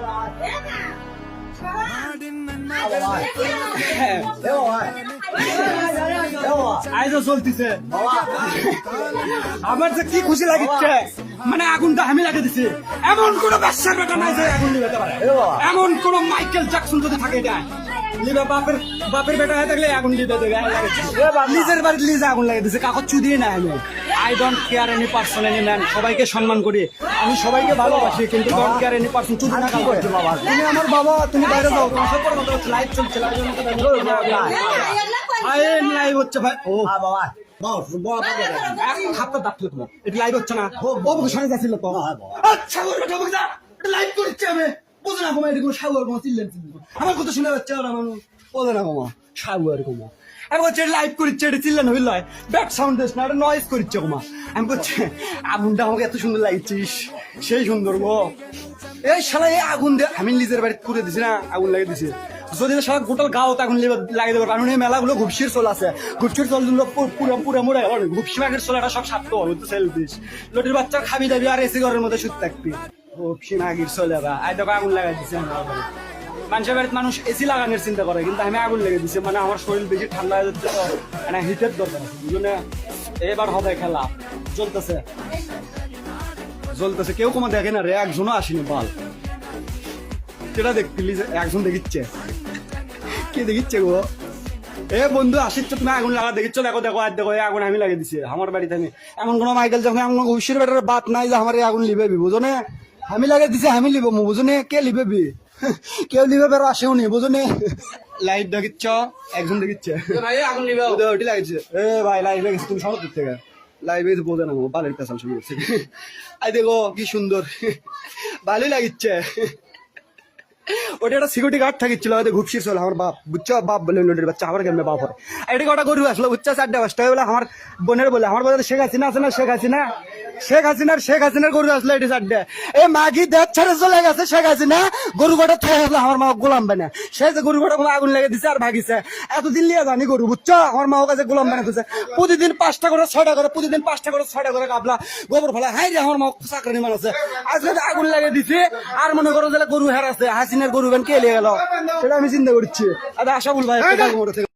了。天哪！好啊！别玩！别玩！আইজও চলতেছে। আমার যে কি খুশি লাগিচ্ছে মানে আগুনটা আমি লাগিয়ে দিছি। এমন কোন ব্যবসার বেটা নাই যে আগুন নিভাতে পারে এমন কোন মাইকেল জ্যাকসন যদি থাকে এটা। লিবা বাপের বাপের বেটা হয়ে থাকলে আগুন লিবে দেবে নিজের বাড়ির লিজে আগুন লাগিয়ে দিছে কাগজ চুদিয়ে না আমি I don't care any person any man সবাইকে সম্মান করি। আমি সবাইকে ভালোবাসি কিন্তু ডোন্ট কেয়ার এনি পার্সন চুদি না কাজ করছে বাবা তুমি আমার বাবা তুমি বাইরে যাও। তোমার কথা লাইভ চলছে লাইভ হচ্ছে ভাই। ও হচ্ছে না। ও বুকে সরে যাচ্ছিল তো। আচ্ছা ওর বেটা বুকে যা। লাইভ করছে আমি। বুঝে না কমা এরকম সাগর কমা চিল্লেন চিল্লেন আমার কথা শুনে যাচ্ছে ওরা মানুষ। বোঝে না কমা সাগর কমা আমি বলছি লাইভ করছে এটা চিল্লেন হইল ব্যাক সাউন্ড দিস না এটা নয়েজ করছে কমা আমি বলছি আগুনটা আমাকে এত সুন্দর লাগছিস। সেই সুন্দর গো এই শালা এই আগুন দিয়ে আমি নিজের বাড়িতে করে দিছি না আগুন লাগিয়ে দিছি। যদি সারা গোটাল গাও আগুন লাগিয়ে দেবো, কারণ এই মেলাগুলো ঘুপসির চল আছে। ঘুপসির চলগুলো পুরো পুরো মুড়ে গেল ঘুপসি মাগের চলাটা সব সাপ্ত হল তো সেল দিস লটির বাচ্চা খাবি দাবি আর এসি ঘরের মধ্যে শুতে থাকবি। ঘুপসি মাগির চলে বা আই তোকে আগুন লাগাই বাড়ি। মানুষের বাড়িতে মানুষ এসি লাগানোর চিন্তা করে, কিন্তু আমি আগুন লেগে দিছি মানে আমার শরীর বেশি ঠান্ডা হয়ে যাচ্ছে তো মানে হিটের দরকার আছে এবার হবে খেলা। চলতেছে। জ্বলতেছে কেউ কোনো দেখে না, রে, একজনও আসেনি, বল। সেটা দেখ প্লিজ একজন দেখিচ্ছে। কে দেখিচ্ছে গো? এ বন্ধু আসিচ্ছ তুমি আগুন লাগা দেখিচ্ছ? দেখো দেখো আর দেখো আগুন আমি লাগিয়ে দিছি আমার বাড়িতে আমি। এমন কোনো মাইকেল যখন এমন ঘুষির বেটার বাত নাই যে আমার আগুন লিবে বি বুঝো না আমি লাগিয়ে দিছি আমি লিব মু বুঝো না কে লিবে বি? কেউ লিবে বেরো আসেও নি বুঝো না লাইট দেখিচ্ছ? একজন দেখিচ্ছে। আগুন নিবে ওদের ওটি লাগছে এ ভাই লাইভ গেছে তুমি সব থেকে। লাইভে বোঝে না বালের পেশাল শুরু করছে আই দেখো কি সুন্দর। ভালোই লাগিচ্ছে। ওটা একটা সিকিউরিটি গার্ড থাকিছিল হয়তো ঘুপসিস হলো, আমার বাপ। বুঝছ? বাপ বলে লোটের বাচ্চা আমার কেমনে বাপ হয় এটা কটা গরু আসলো, বুঝছ? চারটা পাঁচটা। বলে আমার বোনের বলে, আমার বলে শেখ হাসিনা আছে না, শেখ হাসিনা? শেখ হাসিনার শেখ হাসিনার গরু আসলো এটি চারটে। এ মাগি দেশ ছেড়ে চলে গেছে শেখ হাসিনা গরু কটা থেকে আসলো আমার মা গোলাম বানে। সে যে গরু কটা আগুন লেগে দিছে আর ভাগিছে। এতদিন লিয়ে জানি গরু বুঝছ? আমার মা কাছে গোলাম বানে দিছে প্রতিদিন পাঁচটা করে ছয়টা করে প্রতিদিন পাঁচটা করে ছয়টা করে কাবলা গোবর ফেলা হাই রে আমার মা চাকরি মান আছে আজকে আগুন লাগে দিছে আর মনে করো যে গরু হেরাছে হাসিনার গরু গান কে লিয়ে গেল? সেটা আমি চিন্তা করছি। আচ্ছা আশা বল ভাই কোথায় ঘুমোতে থেকে